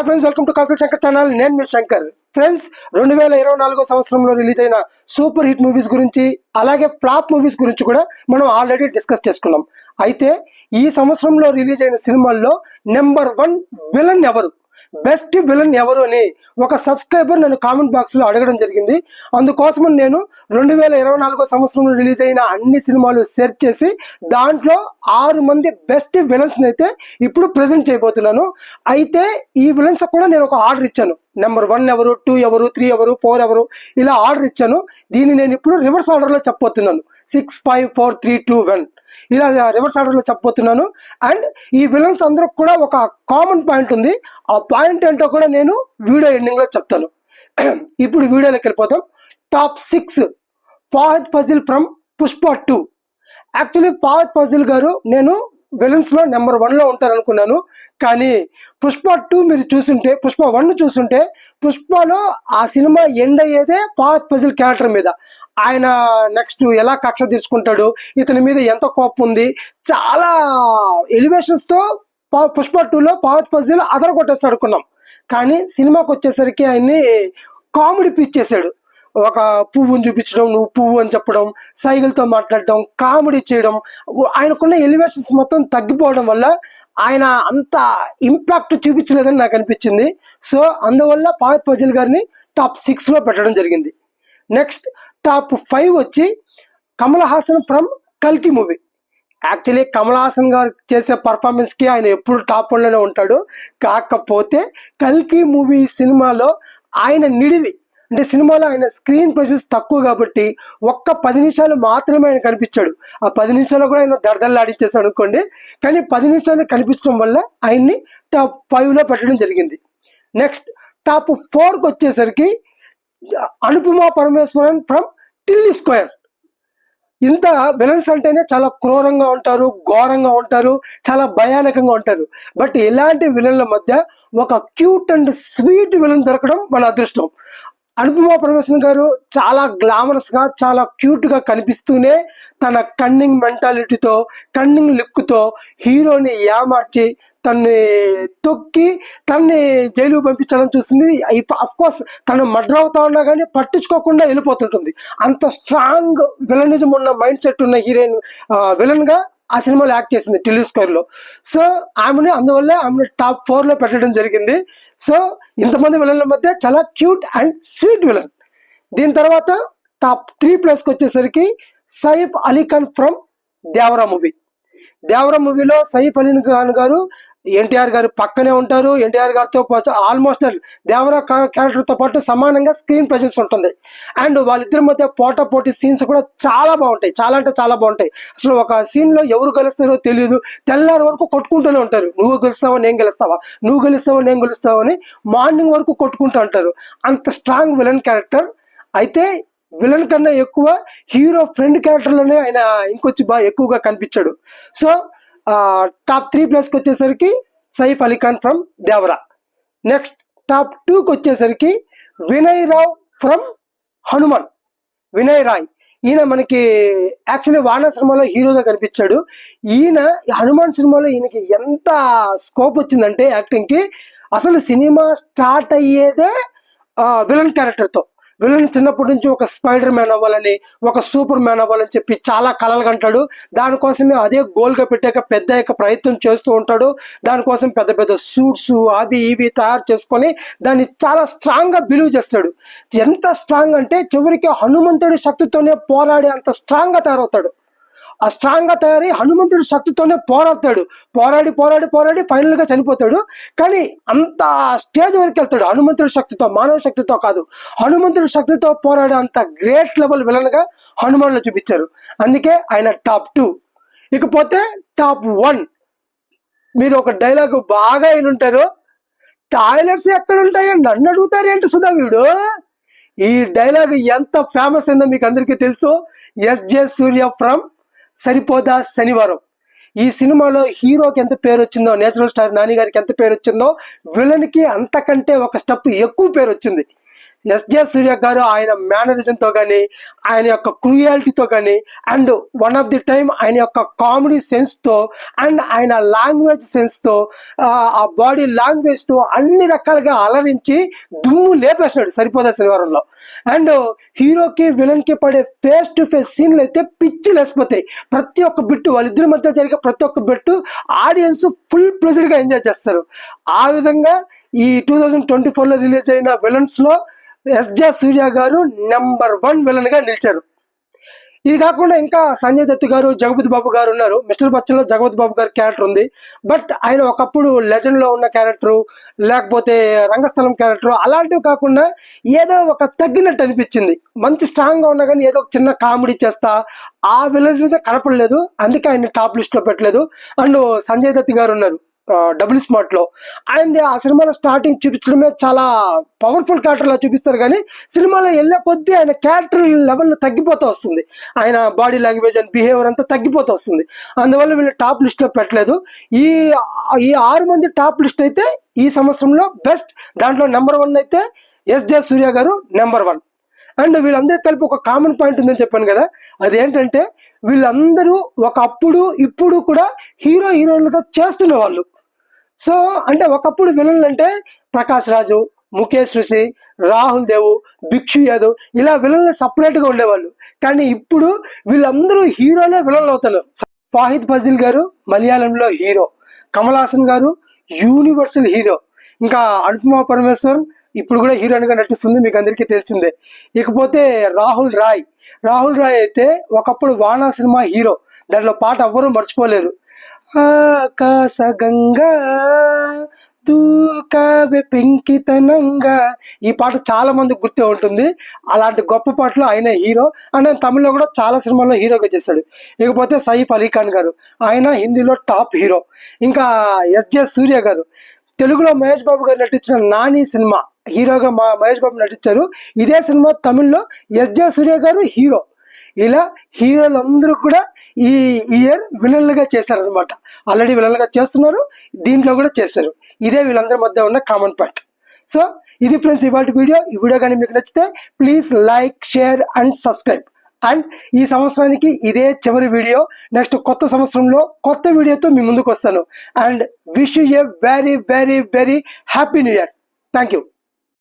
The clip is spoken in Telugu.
Hi friends welcome to Kaushal Shankar channel. నేను మీ శంకర్. ఫ్రెండ్స్ రెండు వేల ఇరవై నాలుగో సంవత్సరంలో రిలీజ్ అయిన సూపర్ హిట్ మూవీస్ గురించి అలాగే ఫ్లాప్ మూవీస్ గురించి కూడా మనం ఆల్రెడీ డిస్కస్ చేసుకున్నాం. అయితే ఈ సంవత్సరంలో రిలీజ్ అయిన సినిమాల్లో నెంబర్ వన్ విలన్ ఎవరు? బెస్ట్ విలన్ ఎవరు అని ఒక సబ్స్క్రైబర్ నన్ను కామెంట్ బాక్స్లో అడగడం జరిగింది. అందుకోసం నేను రెండు వేల ఇరవై నాలుగో సంవత్సరంలో రిలీజ్ అయిన అన్ని సినిమాలు సెర్చ్ చేసి దాంట్లో ఆరు మంది బెస్ట్ విలన్స్ అయితే ఇప్పుడు ప్రెసెంట్ చేయబోతున్నాను. అయితే ఈ విలన్స్ కూడా నేను ఒక ఆర్డర్ ఇచ్చాను. నెంబర్ వన్ ఎవరు టూ ఎవరు త్రీ ఎవరు ఫోర్ ఎవరు ఇలా ఆర్డర్ ఇచ్చాను. దీన్ని నేను ఇప్పుడు రివర్స్ ఆర్డర్లో చెప్పబోతున్నాను. Six five four three two one ఇలా రివర్స్ ఆర్డర్లో చెప్పబోతున్నాను. అండ్ ఈ విలన్స్ అందరూ కూడా ఒక కామన్ పాయింట్ ఉంది. ఆ పాయింట్ ఏంటో కూడా నేను వీడియో ఎండింగ్లో చెప్తాను. ఇప్పుడు వీడియోలోకి వెళ్ళిపోతాం top six Fahadh Faasil from Pushpa two actually Fahadh Faasil garu నేను విలన్స్లో నెంబర్ వన్లో ఉంటారు అనుకున్నాను కానీ పుష్ప టూ మీరు చూసుంటే పుష్ప వన్ చూసుంటే పుష్పలో ఆ సినిమా ఎండ్ అయ్యేదే పాత్ పజిల్ క్యారెక్టర్ మీద. ఆయన నెక్స్ట్ ఎలా కక్ష తీసుకుంటాడు ఇతని మీద ఎంత కోపం ఉంది చాలా ఎలివేషన్స్తో పా- పుష్ప టూలో ఫాహద్ ఫజిల్ అదర కొట్టేసి అనుకున్నాం కానీ సినిమాకి వచ్చేసరికి ఆయన్ని కామెడీ పిచ్చేసాడు ఒక పువ్వుని చూపించడం నువ్వు పువ్వు అని చెప్పడం సైకిల్తో మాట్లాడడం కామెడీ చేయడం ఆయనకున్న ఎలివేషన్స్ మొత్తం తగ్గిపోవడం వల్ల ఆయన అంత ఇంపాక్ట్ చూపించలేదని నాకు అనిపించింది. సో అందువల్ల పావత్ పజిల్ గారిని టాప్ సిక్స్లో పెట్టడం జరిగింది. నెక్స్ట్ టాప్ ఫైవ్ వచ్చి కమల్ హాసన్ ఫ్రమ్ కల్కి మూవీ. యాక్చువల్లీ కమల్ హాసన్ గారు చేసే పర్ఫార్మెన్స్కి ఆయన ఎప్పుడు టాప్ వన్లోనే ఉంటాడు. కాకపోతే కల్కి మూవీ సినిమాలో ఆయన నిడివి అంటే సినిమాలో ఆయన స్క్రీన్ ప్రెసెన్స్ తక్కువ కాబట్టి ఒక్క పది నిమిషాలు మాత్రమే ఆయన కనిపించాడు. ఆ పది నిమిషాలు కూడా ఆయన దడదల్లాడించేసాడు అనుకోండి. కానీ పది నిమిషాలు కనిపించడం వల్ల ఆయన్ని టాప్ ఫైవ్లో పెట్టడం జరిగింది. నెక్స్ట్ టాప్ ఫోర్కి వచ్చేసరికి అనుపమ పరమేశ్వరన్ ఫ్రమ్ టిల్లీ స్క్వేర్. ఇంత విలన్స్ అంటేనే చాలా క్రూరంగా ఉంటారు ఘోరంగా ఉంటారు చాలా భయానకంగా ఉంటారు. బట్ ఇలాంటి విలన్ల మధ్య ఒక క్యూట్ అండ్ స్వీట్ విలన్ దొరకడం మన అదృష్టం. అనుపమ పరమేశ్వరన్ గారు చాలా గ్లామరస్గా చాలా క్యూట్గా కనిపిస్తూనే తన కన్నింగ్ మెంటాలిటీతో కన్నింగ్ లుక్తో హీరోని ఏమార్చి తన్ని తొక్కి తన్ని జైలు పంపించడం చూస్తుంది అఫ్ కోర్స్ తను మర్డర్ అవుతా ఉన్నా కానీ పట్టించుకోకుండా వెళ్ళిపోతుంటుంది. అంత స్ట్రాంగ్ విలనిజం ఉన్న మైండ్ సెట్ ఉన్న హీరోయిన్ విలన్గా ఆ సినిమాలో యాక్ట్ చేసింది టిల్లీ స్కోర్లో సో ఆమెను అందువల్ల ఆమెను టాప్ ఫోర్లో పెట్టడం జరిగింది. సో ఇంతమంది విలన్ల మధ్య చాలా క్యూట్ అండ్ స్వీట్ విలన్. దీని తర్వాత టాప్ త్రీ ప్లేస్కి వచ్చేసరికి సైఫ్ అలీ ఖాన్ ఫ్రమ్ దేవరా మూవీ. దేవరా మూవీలో సైఫ్ అలీ ఖాన్ గారు ఎన్టీఆర్ గారు పక్కనే ఉంటారు. ఎన్టీఆర్ గారితో ఆల్మోస్ట్ దేవరా క్యారెక్టర్తో పాటు సమానంగా స్క్రీన్ ప్రెజెన్స్ ఉంటుంది. అండ్ వాళ్ళిద్దరి మధ్య పోటా పోటీ సీన్స్ కూడా చాలా బాగుంటాయి. చాలా అంటే చాలా బాగుంటాయి. అసలు ఒక సీన్లో ఎవరు గెలుస్తారో తెలియదు తెల్లారి వరకు కొట్టుకుంటూనే ఉంటారు. నువ్వు గెలుస్తావా నేను గెలుస్తావా? నువ్వు గెలుస్తావా నేను గెలుస్తావా? అని మార్నింగ్ వరకు కొట్టుకుంటూ ఉంటారు. అంత స్ట్రాంగ్ విలన్ క్యారెక్టర్ అయితే విలన్ కన్నా ఎక్కువ హీరో ఫ్రెండ్ క్యారెక్టర్లోనే ఆయన ఇంకొచ్చి బాగా ఎక్కువగా కనిపించాడు. సో టాప్ త్రీ ప్లేస్కి వచ్చేసరికి Saif Ali Khan from Devara. Next top టూకి వచ్చేసరికి వినయ్ రావ్ ఫ్రమ్ హనుమాన్. వినయ్ రాయ్. ఈయన మనకి యాక్చువల్లీ వాన సినిమాలో హీరోగా కనిపించాడు. ఈయన హనుమాన్ సినిమాలో ఈయనకి ఎంత స్కోప్ వచ్చిందంటే యాక్టింగ్కి అసలు సినిమా స్టార్ట్ అయ్యేదే విలన్ క్యారెక్టర్తో విలన్ చిన్నప్పటి నుంచి ఒక స్పైడర్ మ్యాన్ అవ్వాలని ఒక సూపర్ మ్యాన్ అవ్వాలని చెప్పి చాలా కళలు కంటాడు. దానికోసమే అదే గోల్గా పెట్టాక పెద్ద యొక్క ప్రయత్నం చేస్తూ ఉంటాడు. దానికోసం పెద్ద పెద్ద సూట్స్ అవి ఇవి తయారు చేసుకొని దాన్ని చాలా స్ట్రాంగ్గా బిలీవ్ చేస్తాడు. ఎంత స్ట్రాంగ్ అంటే చివరికి హనుమంతుడి శక్తితోనే పోరాడే అంత స్ట్రాంగ్గా తయారవుతాడు. ఆ స్ట్రాంగ్గా తయారై హనుమంతుడి శక్తితోనే పోరాడతాడు. పోరాడి పోరాడి పోరాడి ఫైనల్గా చనిపోతాడు. కానీ అంత స్టేజ్ వరకు వెళ్తాడు. హనుమంతుడి శక్తితో మానవ శక్తితో కాదు. హనుమంతుడి శక్తితో పోరాడే అంత గ్రేట్ లెవెల్ విలన్గా హనుమాన్ చూపించారు. అందుకే ఆయన టాప్ టూ ఇకపోతే టాప్ వన్ మీరు ఒక డైలాగ్ బాగా ఉంటారు టాయిలెట్స్ ఎక్కడ ఉంటాయో నన్ను అడుగుతారు ఏంటి సుధా వీడు? ఈ డైలాగ్ ఎంత ఫేమస్ అయిందో మీకు అందరికీ తెలుసు. ఎస్ జే సూర్య ఫ్రమ్ సరిపోదా శనివారం. ఈ సినిమాలో హీరోకి ఎంత పేరు వచ్చిందో నేచురల్ స్టార్ నాని గారికి ఎంత పేరు వచ్చిందో విలన్కి అంతకంటే ఒక స్టెప్ ఎక్కువ పేరు వచ్చింది ఎస్జే సూర్య గారు ఆయన మేనరిజంతో కానీ ఆయన యొక్క క్రూయాలిటీతో కానీ and one of the time ఆయన యొక్క కామెడీ సెన్స్తో అండ్ ఆయన లాంగ్వేజ్ సెన్స్తో ఆ బాడీ లాంగ్వేజ్తో అన్ని రకాలుగా అలరించి దుమ్ము లేపేసినాడు సరిపోదా శనివారంలో. అండ్ హీరోకి విలన్కి పడే ఫేస్ టు ఫేస్ సీన్లు అయితే పిచ్చి లేసిపోతాయి ప్రతి ఒక్క బిట్టు వాళ్ళిద్దరి మధ్య జరిగే ప్రతి ఒక్క బిట్టు ఆడియన్స్ ఫుల్ ప్రెజర్గా ఎంజాయ్ చేస్తారు. ఆ విధంగా ఈ టూ థౌజండ్ ట్వంటీ ఫోర్లో రిలీజ్ అయిన విలన్స్లో ఎస్జే సూర్య గారు నెంబర్ వన్ విలన్గా నిలిచారు. ఇది కాకుండా ఇంకా సంజయ్ దత్ గారు జగపతి బాబు గారు ఉన్నారు. మిస్టర్ బచ్చన్లో జగపతి బాబు గారి క్యారెక్టర్ ఉంది. బట్ ఆయన ఒకప్పుడు లెజెండ్లో ఉన్న క్యారెక్టర్ లేకపోతే రంగస్థలం క్యారెక్టర్ అలాంటివి కాకుండా ఏదో ఒక తగ్గినట్టు అనిపించింది. మంచి స్ట్రాంగ్గా ఉన్నా కానీ ఏదో ఒక చిన్న కామెడీ చేస్తా ఆ విలన్ కనపడలేదు. అందుకే ఆయన టాప్ లిస్ట్లో పెట్టలేదు. అండ్ సంజయ్ దత్ గారు ఉన్నారు. డబుల్ స్మార్ట్లో. ఆ సినిమాలో స్టార్టింగ్ చూపించడమే చాలా పవర్ఫుల్ క్యారెక్టర్ లా చూపిస్తారు కానీ సినిమాలో వెళ్ళే కొద్దీ ఆయన క్యారెక్టర్ లెవెల్ తగ్గిపోతూ వస్తుంది. ఆయన బాడీ లాంగ్వేజ్ అండ్ బిహేవియర్ అంతా తగ్గిపోతూ వస్తుంది. అందువల్ల వీళ్ళు టాప్ లిస్ట్లో పెట్టలేదు. ఈ ఈ ఆరు మంది టాప్ లిస్ట్ అయితే ఈ సంవత్సరంలో బెస్ట్ దాంట్లో నెంబర్ వన్ అయితే ఎస్ జే సూర్య గారు నెంబర్ వన్ అండ్ వీళ్ళందరూ కలిపి ఒక కామన్ పాయింట్ ఉందని చెప్పాను కదా. అదేంటంటే వీళ్ళందరూ ఒకప్పుడు ఇప్పుడు కూడా హీరో హీరోయిన్లుగా చేస్తున్న వాళ్ళు సో అంటే ఒకప్పుడు విలన్లు అంటే ప్రకాష్ రాజు ముఖేష్ ఋషి రాహుల్ దేవు భిక్షు యాదవ్ ఇలా విలన్లు సపరేట్గా ఉండేవాళ్ళు. కానీ ఇప్పుడు వీళ్ళందరూ హీరోలే విలన్లు అవుతున్నారు. ఫాహిద్ ఫజిల్ గారు మలయాళంలో హీరో. కమల్ హాసన్ గారు యూనివర్సల్ హీరో. ఇంకా అనుపమా పరమేశ్వరన్ ఇప్పుడు కూడా హీరోయిన్గా నటిస్తుంది మీకు అందరికీ తెలిసిందే. ఇకపోతే రాహుల్ రాయ్. రాహుల్ రాయ్ అయితే ఒకప్పుడు వానా సినిమా హీరో. దాంట్లో పాట ఎవ్వరూ మర్చిపోలేరు. ఆకాశ గంగా దూకావె పెంకితనంగా. ఈ పాట చాలా మంది గుర్తే ఉంటుంది. అలాంటి గొప్ప పాటలు ఆయన హీరో. ఆయన తమిళ్ళో కూడా చాలా సినిమాల్లో హీరోగా చేశాడు. ఇకపోతే సైఫ్ అలీ ఖాన్ గారు. ఆయన హిందీలో టాప్ హీరో. ఇంకా ఎస్జే సూర్య గారు. తెలుగులో మహేష్ బాబు గారు నటించిన నాని సినిమా. హీరోగా మా మహేష్ బాబు నటించారు. ఇదే సినిమా తమిళ్ళో ఎస్ జే సూర్య గారు హీరో. ఇలా హీరోలందరూ కూడా ఈ ఇయర్ విలన్లుగా చేశారనమాట ఆల్రెడీ విలన్లుగా చేస్తున్నారు. దీంట్లో కూడా చేశారు. ఇదే వీళ్ళందరి మధ్య ఉన్న కామన్ పాయింట్ సో ఇది ఫ్రెండ్స్ ఇవాటి వీడియో. ఈ వీడియో కానీ మీకు నచ్చితే please like share and subscribe and ఈ సంవత్సరానికి ఇదే చివరి వీడియో. నెక్స్ట్ కొత్త సంవత్సరంలో కొత్త వీడియోతో మీ ముందుకు వస్తాను. And wish you a very very very happy new year thank you